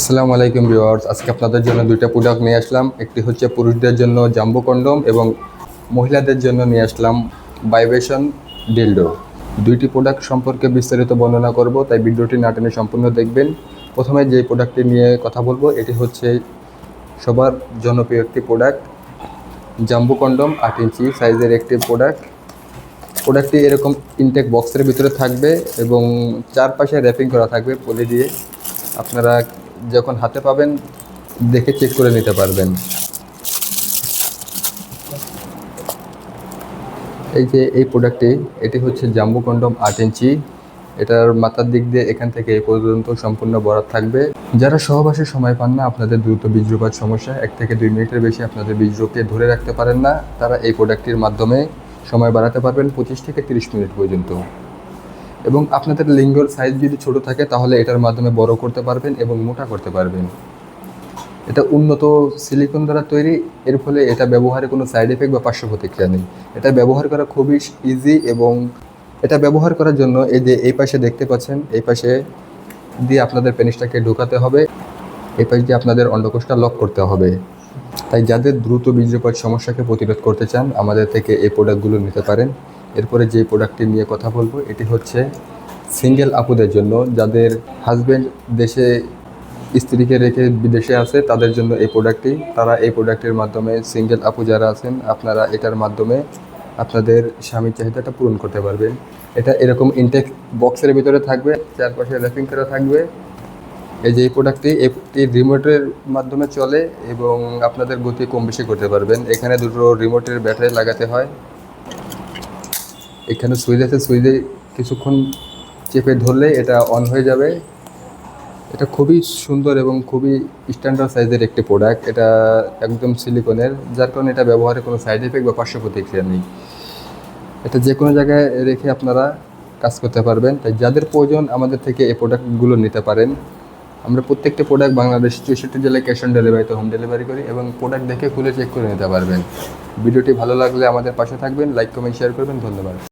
আসসালামু আলাইকুম ভিউয়ার্স, আজকে আপনাদের জন্য দুইটা প্রোডাক্ট নিয়ে আসলাম। একটি হচ্ছে পুরুষদের জন্য জাম্বো কন্ডম এবং মহিলাদের জন্য নিয়ে আসলাম ভাইব্রেশন ডিলডো দুইটি প্রোডাক্ট সম্পর্কে বিস্তারিত বর্ণনা করব, তাই ভিডিওটি না টেনে সম্পূর্ণ দেখবেন। প্রথমে যে প্রোডাক্টটি নিয়ে কথা বলব, এটি হচ্ছে সবার জনপ্রিয় একটি প্রোডাক্ট জাম্বো কন্ডম আট ইঞ্চি সাইজের একটি প্রোডাক্ট প্রোডাক্টটি এরকম ইনটেক বক্সের ভিতরে থাকবে এবং চারপাশে র্যাপিং করা থাকবে, পলি দিয়ে। আপনারা যখন হাতে পাবেন, দেখে চেক করে নিতে পারবেন। এই যে এই প্রোডাক্টটি এটি হচ্ছে জাম্বু কন্ডম আট ইঞ্চি। এটার মাথার দিক দিয়ে এখান থেকে এ পর্যন্ত সম্পূর্ণ বরাদ থাকবে। যারা সহবাসের সময় পান না, আপনাদের দ্রুত বীর্যপাত সমস্যা। এক থেকে দুই মিনিটের বেশি আপনাদের বীর্যকে ধরে রাখতে পারেন না। তারা এই প্রোডাক্টটির মাধ্যমে সময় বাড়াতে পারবেন পঁচিশ থেকে তিরিশ মিনিট পর্যন্ত। এবং আপনাদের লিঙ্গর সাইজ যদি ছোট থাকে, তাহলে এটার মাধ্যমে বড় করতে পারবেন এবং মোটা করতে পারবেন। এটা উন্নত সিলিকন দ্বারা তৈরি, এর ফলে এটা ব্যবহারে কোনো সাইড এফেক্ট বা পার্শ্ব প্রতিক্রিয়া নেই। এটা ব্যবহার করা খুবই ইজি এবং এটা ব্যবহার করার জন্য এই যে এই পাশে দেখতে পাচ্ছেন, এই পাশে দিয়ে আপনাদের পেনিসটাকে ঢোকাতে হবে। এই পাশ দিয়ে আপনাদের অন্ডকোষটা লক করতে হবে। তাই যাদের দ্রুত বীর্যপাত সমস্যাকে প্রতিরোধ করতে চান, আমাদের থেকে এই প্রোডাক্টগুলো নিতে পারেন। এরপরে যে প্রোডাক্টটি নিয়ে কথা বলব, এটি হচ্ছে সিঙ্গেল আপুদের জন্য। যাদের হাজব্যান্ড দেশে স্ত্রীকে রেখে বিদেশে আছে, তাদের জন্য এই প্রোডাক্টটি তারা এই প্রোডাক্টের মাধ্যমে সিঙ্গেল আপু যারা আছেন, আপনারা এটার মাধ্যমে আপনাদের স্বামীর চাহিদাটা পূরণ করতে পারবেন। এটা এরকম ইনটেক বক্সের ভিতরে থাকবে, চারপাশে র্যাপিং করা থাকবে। এই যে এই প্রোডাক্টটি একটি রিমোটের মাধ্যমে চলে এবং আপনাদের গতি কম বেশি করতে পারবেন। এখানে দুটো রিমোটের ব্যাটারি লাগাতে হয়। এখানে সুইচ আছে সুইচে কিছুক্ষণ চেপে ধরলে এটা অন হয়ে যাবে। এটা খুবই সুন্দর এবং খুবই স্ট্যান্ডার্ড সাইজের একটি প্রোডাক্ট এটা একদম সিলিকনের যার কারণে এটা ব্যবহারে কোনো সাইড এফেক্ট বা পার্শ্ব প্রতিক্রিয়া নেই। এটা যে কোনো জায়গায় রেখে আপনারা কাজ করতে পারবেন। তাই যাদের প্রয়োজন আমাদের থেকে এই প্রোডাক্টগুলো নিতে পারেন। আমরা প্রত্যেকটা প্রোডাক্ট বাংলাদেশ চৌষট্টি জেলায় ক্যাশ অন ডেলিভারিতে হোম ডেলিভারি করি এবং প্রোডাক্ট দেখে খুলে চেক করে নিতে পারবেন। ভিডিওটি ভালো লাগলে আমাদের পাশে থাকবেন লাইক কমেন্ট শেয়ার করবেন। ধন্যবাদ।